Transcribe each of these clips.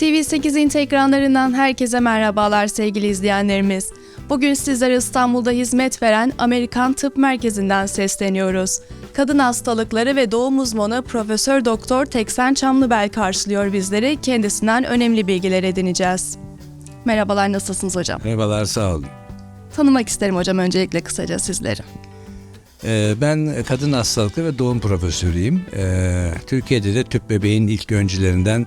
TV8'in ekranlarından herkese merhabalar sevgili izleyenlerimiz. Bugün sizlere İstanbul'da hizmet veren Amerikan Tıp Merkezi'nden sesleniyoruz. Kadın hastalıkları ve doğum uzmanı Profesör Doktor Teksen Çamlıbel karşılıyor bizleri. Kendisinden önemli bilgiler edineceğiz. Merhabalar, nasılsınız hocam? Merhabalar, sağ olun. Tanımak isterim hocam öncelikle kısaca sizleri. Ee, ben kadın hastalıkları ve doğum profesörüyüm. Ee, Türkiye'de de tüp bebeğin ilk öncülerinden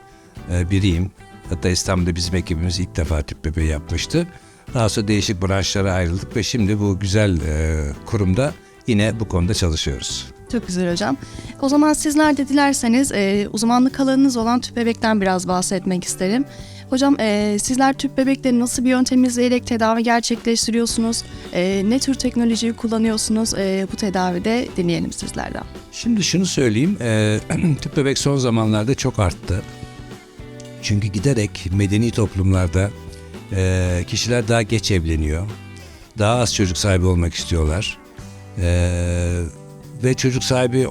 biriyim. Hatta İstanbul'da bizim ekibimiz ilk defa tüp bebeği yapmıştı. Daha sonra değişik branşlara ayrıldık ve şimdi bu güzel e, kurumda yine bu konuda çalışıyoruz. Çok güzel hocam. O zaman sizler de dilerseniz e, uzmanlık alanınız olan tüp bebekten biraz bahsetmek isterim. Hocam e, sizler tüp bebekleri nasıl bir yöntem izleyerek tedavi gerçekleştiriyorsunuz? E, ne tür teknolojiyi kullanıyorsunuz e, bu tedavide dinleyelim sizlerden. Şimdi şunu söyleyeyim, e, tüp bebek son zamanlarda çok arttı. Çünkü giderek medeni toplumlarda e, kişiler daha geç evleniyor. Daha az çocuk sahibi olmak istiyorlar. E, ve çocuk sahibi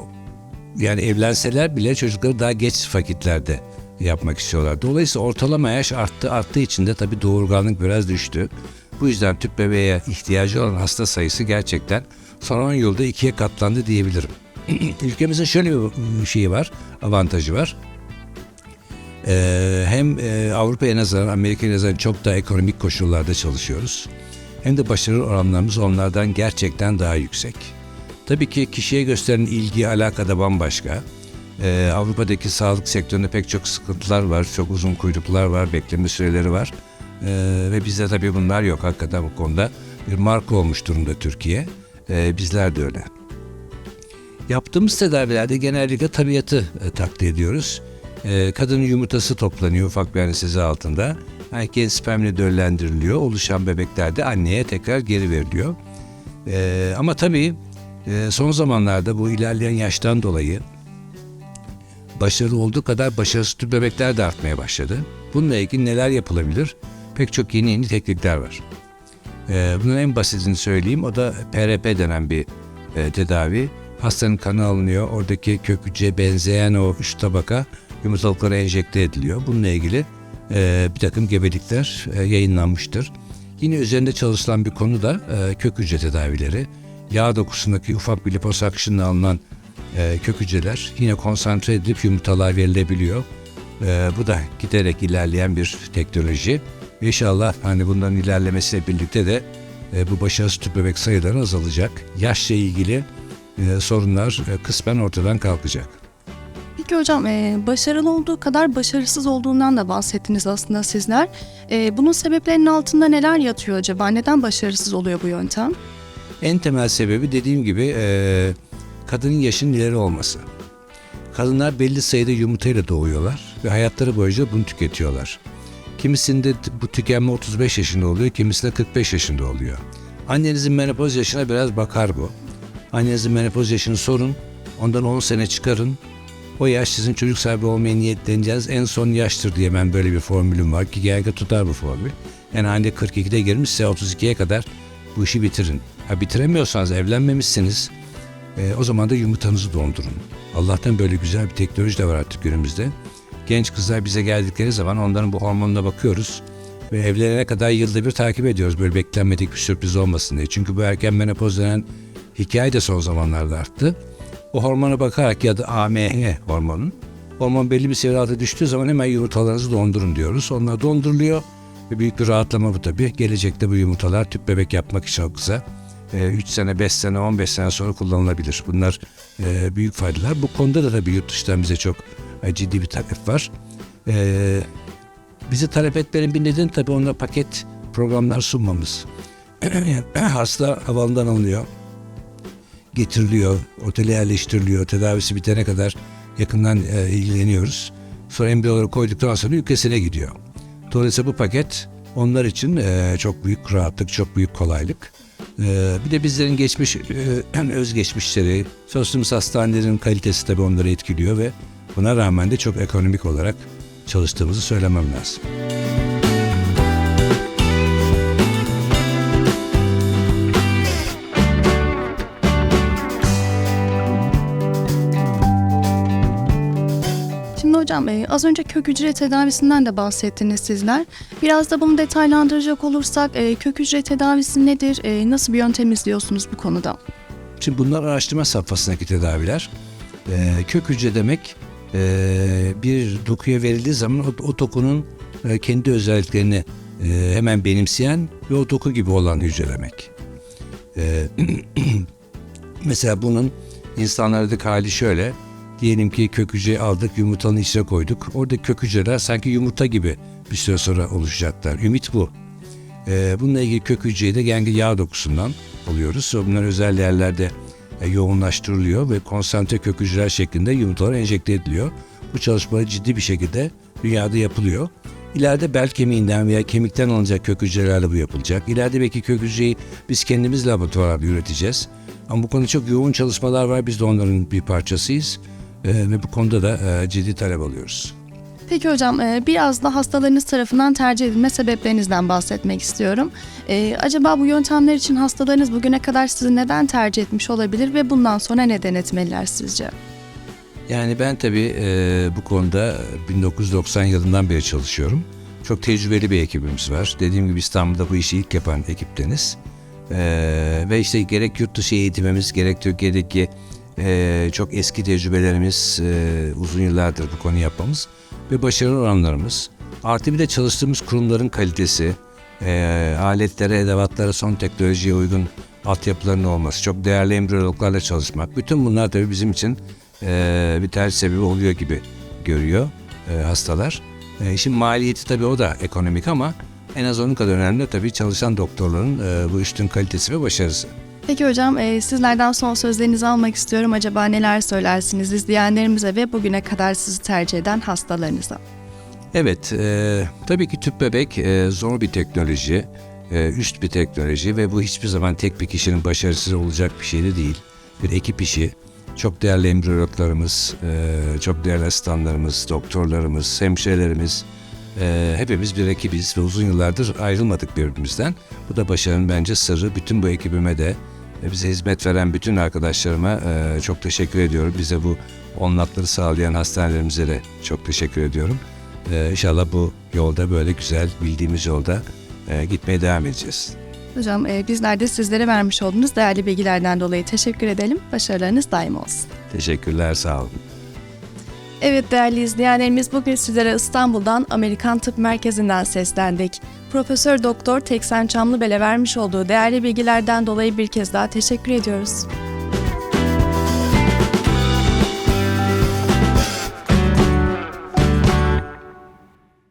yani evlenseler bile çocukları daha geç vakitlerde yapmak istiyorlar. Dolayısıyla ortalama yaş arttı. Arttığı için de tabii doğurganlık biraz düştü. Bu yüzden tüp bebeğe ihtiyacı olan hasta sayısı gerçekten son 10 yılda ikiye katlandı diyebilirim. Ülkemizin şöyle bir şeyi var, avantajı var. Ee, hem e, Avrupa'ya nazaran, Amerika'ya nazaran çok daha ekonomik koşullarda çalışıyoruz. Hem de başarı oranlarımız onlardan gerçekten daha yüksek. Tabii ki kişiye gösterilen ilgi, alaka da bambaşka. Ee, Avrupa'daki sağlık sektöründe pek çok sıkıntılar var, çok uzun kuyruklar var, bekleme süreleri var. Ee, ve bizde tabii bunlar yok. Hakikaten bu konuda bir marka olmuş durumda Türkiye. Ee, bizler de öyle. Yaptığımız tedavilerde genellikle tabiatı e, taklit ediyoruz. E, kadının yumurtası toplanıyor ufak bir anestezi altında. Erkeğin spermle döllendiriliyor. Oluşan bebekler de anneye tekrar geri veriliyor. E, ama tabii e, son zamanlarda bu ilerleyen yaştan dolayı başarılı olduğu kadar başarısız tüp bebekler de artmaya başladı. Bununla ilgili neler yapılabilir? Pek çok yeni yeni teknikler var. E, bunun en basitini söyleyeyim. O da PRP denen bir e, tedavi. Hastanın kanı alınıyor. Oradaki kök hücreye benzeyen o üç tabaka yumurtalıklara enjekte ediliyor. Bununla ilgili e, bir takım gebelikler e, yayınlanmıştır. Yine üzerinde çalışılan bir konu da e, kök hücre tedavileri. Yağ dokusundaki ufak bir liposakşınla alınan e, kök hücreler yine konsantre edilip yumurtalar verilebiliyor. E, bu da giderek ilerleyen bir teknoloji. İnşallah hani bunların ilerlemesiyle birlikte de e, bu başarısız tüp bebek sayıları azalacak. Yaşla ilgili e, sorunlar e, kısmen ortadan kalkacak. Peki hocam e, başarılı olduğu kadar başarısız olduğundan da bahsettiniz aslında sizler. E, bunun sebeplerinin altında neler yatıyor acaba? Neden başarısız oluyor bu yöntem? En temel sebebi dediğim gibi e, kadının yaşının ileri olması. Kadınlar belli sayıda yumurtayla doğuyorlar ve hayatları boyunca bunu tüketiyorlar. Kimisinde bu tükenme 35 yaşında oluyor, kimisi de 45 yaşında oluyor. Annenizin menopoz yaşına biraz bakar bu. Annenizin menopoz yaşını sorun, ondan 10 sene çıkarın. O yaş sizin çocuk sahibi olmaya niyetleneceğiniz en son yaştır diye ben böyle bir formülüm var ki genellikle tutar bu formül. Yani anne 42'de girmişse 32'ye kadar bu işi bitirin. Ha bitiremiyorsanız evlenmemişsiniz. E, o zaman da yumurtanızı dondurun. Allah'tan böyle güzel bir teknoloji de var artık günümüzde. Genç kızlar bize geldikleri zaman onların bu hormonuna bakıyoruz ve evlenene kadar yılda bir takip ediyoruz böyle beklenmedik bir sürpriz olmasın diye. Çünkü bu erken menopoz denen hikaye de son zamanlarda arttı. O hormona bakarak ya da AMH hormonun hormon belli bir seviye altına düştüğü zaman hemen yumurtalarınızı dondurun diyoruz. Onlar donduruluyor ve büyük bir rahatlama bu tabii. Gelecekte bu yumurtalar tüp bebek yapmak için çok kısa 3 sene, 5 sene, 15 sene sonra kullanılabilir. Bunlar e, büyük faydalar. Bu konuda da tabii yurt dışından bize çok e, ciddi bir talep var. E, bize talep etmenin bir nedeni tabii onlara paket programlar sunmamız. Hasta havalından alınıyor, getiriliyor, otele yerleştiriliyor, tedavisi bitene kadar yakından e, ilgileniyoruz. Sonra embriyoları koyduktan sonra ülkesine gidiyor. Dolayısıyla bu paket onlar için e, çok büyük rahatlık, çok büyük kolaylık. Ee, bir de bizlerin geçmiş, e, özgeçmişleri, çalıştığımız hastanelerin kalitesi tabii onları etkiliyor ve buna rağmen de çok ekonomik olarak çalıştığımızı söylemem lazım. Hocam e, az önce kök hücre tedavisinden de bahsettiniz sizler. Biraz da bunu detaylandıracak olursak e, kök hücre tedavisi nedir? E, nasıl bir yöntem izliyorsunuz bu konuda? Şimdi bunlar araştırma safhasındaki tedaviler. Ee, kök hücre demek ee, bir dokuya verildiği zaman o, o dokunun e, kendi özelliklerini e, hemen benimseyen ve o doku gibi olan hücre demek. Ee, mesela bunun insanlardaki hali şöyle. Diyelim ki kök hücreyi aldık, yumurtanın içine koyduk. Orada kök hücreler sanki yumurta gibi bir süre sonra oluşacaklar. Ümit bu. Ee, bununla ilgili kök hücreyi de genelde yağ dokusundan alıyoruz. Bunlar özel yerlerde e, yoğunlaştırılıyor ve konsantre kök hücreler şeklinde yumurtalara enjekte ediliyor. Bu çalışmalar ciddi bir şekilde dünyada yapılıyor. İleride bel kemiğinden veya kemikten alınacak kök hücrelerle bu yapılacak. İleride belki kök hücreyi biz kendimiz laboratuvarda üreteceğiz. Ama bu konuda çok yoğun çalışmalar var. Biz de onların bir parçasıyız. Ee, ve bu konuda da e, ciddi talep alıyoruz. Peki hocam e, biraz da hastalarınız tarafından tercih edilme sebeplerinizden bahsetmek istiyorum. E, acaba bu yöntemler için hastalarınız bugüne kadar sizi neden tercih etmiş olabilir ve bundan sonra neden etmeliler sizce? Yani ben tabii e, bu konuda 1990 yılından beri çalışıyorum. Çok tecrübeli bir ekibimiz var. Dediğim gibi İstanbul'da bu işi ilk yapan ekipteniz. E, ve işte gerek yurt dışı eğitimimiz gerek Türkiye'deki e, çok eski tecrübelerimiz e, uzun yıllardır bu konu yapmamız ve başarı oranlarımız. Artı bir de çalıştığımız kurumların kalitesi, e, aletlere, edevatlara, son teknolojiye uygun altyapıların olması, çok değerli embriyologlarla çalışmak. Bütün bunlar tabii bizim için e, bir tercih sebebi oluyor gibi görüyor hastalar. İşin maliyeti tabii o da ekonomik ama en az onun kadar önemli tabii çalışan doktorların bu üstün kalitesi ve başarısı. Peki hocam e, sizlerden son sözlerinizi almak istiyorum. Acaba neler söylersiniz izleyenlerimize ve bugüne kadar sizi tercih eden hastalarınıza? Evet, e, tabii ki tüp bebek e, zor bir teknoloji, e, üst bir teknoloji ve bu hiçbir zaman tek bir kişinin başarısız olacak bir şey de değil. Bir ekip işi. Çok değerli embriyologlarımız, e, çok değerli asistanlarımız, doktorlarımız, hemşirelerimiz, e, hepimiz bir ekibiz ve uzun yıllardır ayrılmadık birbirimizden. Bu da başarının bence sırrı. Bütün bu ekibime de ve bize hizmet veren bütün arkadaşlarıma e, çok teşekkür ediyorum. Bize bu onlatları sağlayan hastanelerimize de çok teşekkür ediyorum. E, inşallah bu yolda böyle güzel bildiğimiz yolda e, gitmeye devam edeceğiz. Hocam e, bizler de sizlere vermiş olduğunuz değerli bilgilerden dolayı teşekkür edelim. Başarılarınız daim olsun. Teşekkürler, sağ olun. Evet değerli izleyenlerimiz bugün sizlere İstanbul'dan Amerikan Tıp Merkezi'nden seslendik. Profesör Doktor Teksen Çamlıbel'e vermiş olduğu değerli bilgilerden dolayı bir kez daha teşekkür ediyoruz.